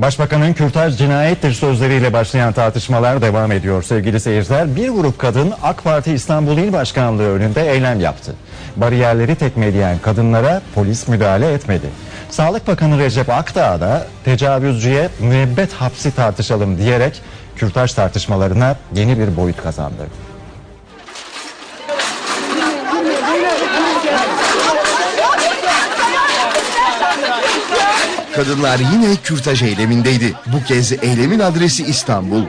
Başbakanın kürtaj cinayettir sözleriyle başlayan tartışmalar devam ediyor sevgili seyirciler. Bir grup kadın AK Parti İstanbul İl Başkanlığı önünde eylem yaptı. Bariyerleri tekmeleyen kadınlara polis müdahale etmedi. Sağlık Bakanı Recep Akdağ da tecavüzcüye müebbet hapsi tartışalım diyerek kürtaj tartışmalarına yeni bir boyut kazandı. Kadınlar yine kürtaj eylemindeydi. Bu kez eylemin adresi İstanbul.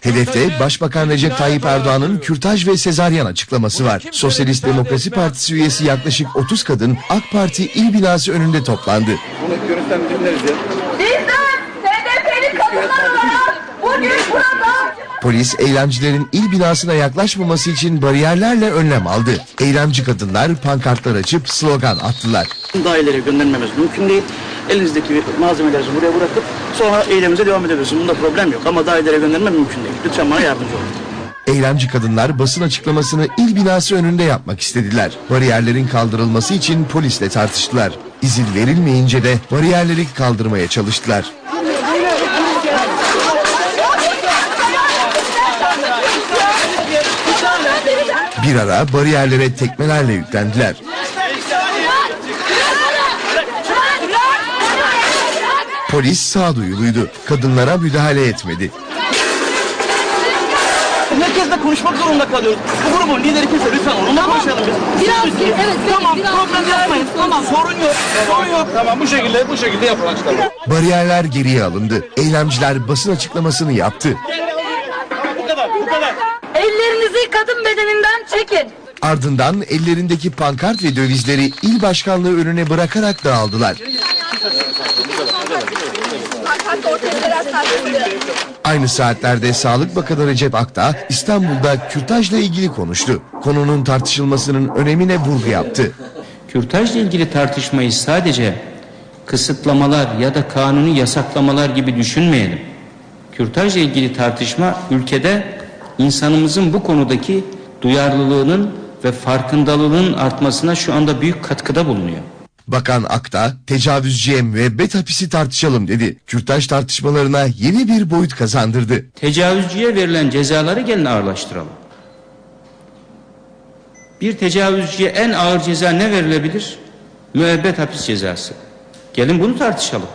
Hedefte Başbakan Recep Tayyip Erdoğan'ın kürtaj ve sezaryen açıklaması var. Sosyalist Demokrasi Partisi üyesi yaklaşık 30 kadın AK Parti il binası önünde toplandı. Bunu görüntüden dinleriz ya. Bizler HDP'li kadınlar olarak bugün burada Polis eylemcilerin il binasına yaklaşmaması için bariyerlerle önlem aldı. Eylemci kadınlar pankartlar açıp slogan attılar. dairelere göndermemiz mümkün değil. Elinizdeki malzemelerinizi buraya bırakıp sonra eylemimize devam edebilirsiniz. Bunda problem yok ama dairelere gönderme mümkün değil. Lütfen bana yardımcı olun. Eylemci kadınlar basın açıklamasını il binası önünde yapmak istediler. Bariyerlerin kaldırılması için polisle tartıştılar. İzin verilmeyince de bariyerleri kaldırmaya çalıştılar. Bir ara bariyerlere tekmelerle yüklendiler. Polis sağduyuluydu. Kadınlara müdahale etmedi. Herkesle konuşmak zorunda kalıyoruz. Bu grubun lideri kimse lütfen onunla konuşalım biz. Biraz, Siz- evet, evet, tamam biraz problem yapmayın. Tamam sorun yok. Sorun yok. Tamam bu şekilde bu şekilde yapın açıklama. Bariyerler geriye alındı. Eylemciler basın açıklamasını yaptı. Bu kadar bu kadar. Ellerinizi kadın bedeninden çekin. Ardından ellerindeki pankart ve dövizleri il başkanlığı önüne bırakarak dağıldılar. Aynı saatlerde Sağlık Bakanı Recep Akdağ İstanbul'da kürtajla ilgili konuştu. Konunun tartışılmasının önemine vurgu yaptı. Kürtajla ilgili tartışmayı sadece kısıtlamalar ya da kanuni yasaklamalar gibi düşünmeyelim. Kürtajla ilgili tartışma ülkede insanımızın bu konudaki duyarlılığının ve farkındalığının artmasına şu anda büyük katkıda bulunuyor. Bakan Akdağ tecavüzcüye müebbet hapisi tartışalım dedi. Kürtaj tartışmalarına yeni bir boyut kazandırdı. Tecavüzcüye verilen cezaları gelin ağırlaştıralım. Bir tecavüzcüye en ağır ceza ne verilebilir? Müebbet hapis cezası. Gelin bunu tartışalım.